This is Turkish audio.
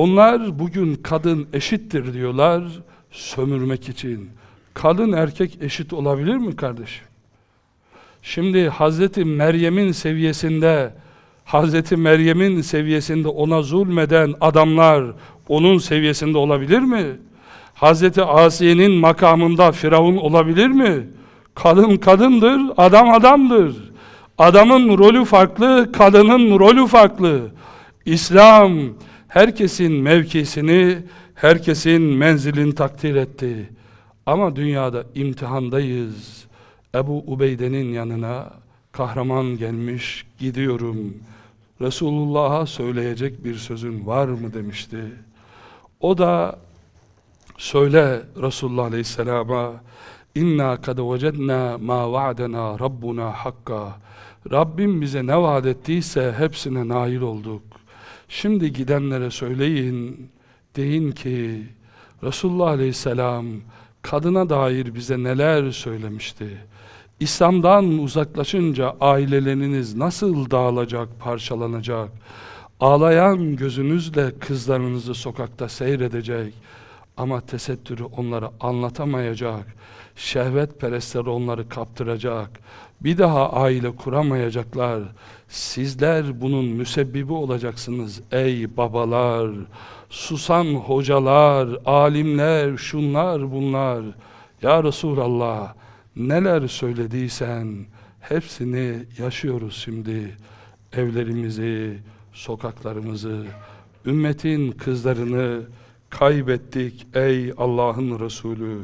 Onlar bugün kadın eşittir diyorlar sömürmek için. Kadın erkek eşit olabilir mi kardeşim? Şimdi Hazreti Meryem'in seviyesinde Hazreti Meryem'in seviyesinde ona zulmeden adamlar onun seviyesinde olabilir mi? Hazreti Asiye'nin makamında Firavun olabilir mi? Kadın kadındır, adam adamdır. Adamın rolü farklı, kadının rolü farklı. İslam herkesin mevkisini, herkesin menzilini takdir etti. Ama dünyada imtihandayız. Ebu Ubeyde'nin yanına kahraman gelmiş, gidiyorum. Resulullah'a söyleyecek bir sözün var mı demişti. O da söyle Resulullah Aleyhisselam'a İnna kad vecedna ma va'dena rabbuna hakka. Rabbim bize ne vaat ettiyse hepsine nail olduk. Şimdi gidenlere söyleyin, deyin ki Resulullah Aleyhisselam kadına dair bize neler söylemişti. İslam'dan uzaklaşınca aileleriniz nasıl dağılacak, parçalanacak? Ağlayan gözünüzle kızlarınızı sokakta seyredecek ama tesettürü onlara anlatamayacak. Şehvet perestleri onları kaptıracak. Bir daha aile kuramayacaklar. Sizler bunun müsebbibi olacaksınız ey babalar. Susan hocalar, alimler, şunlar bunlar. Ya Resulallah neler söylediysen hepsini yaşıyoruz şimdi. Evlerimizi, sokaklarımızı, ümmetin kızlarını kaybettik ey Allah'ın Resulü.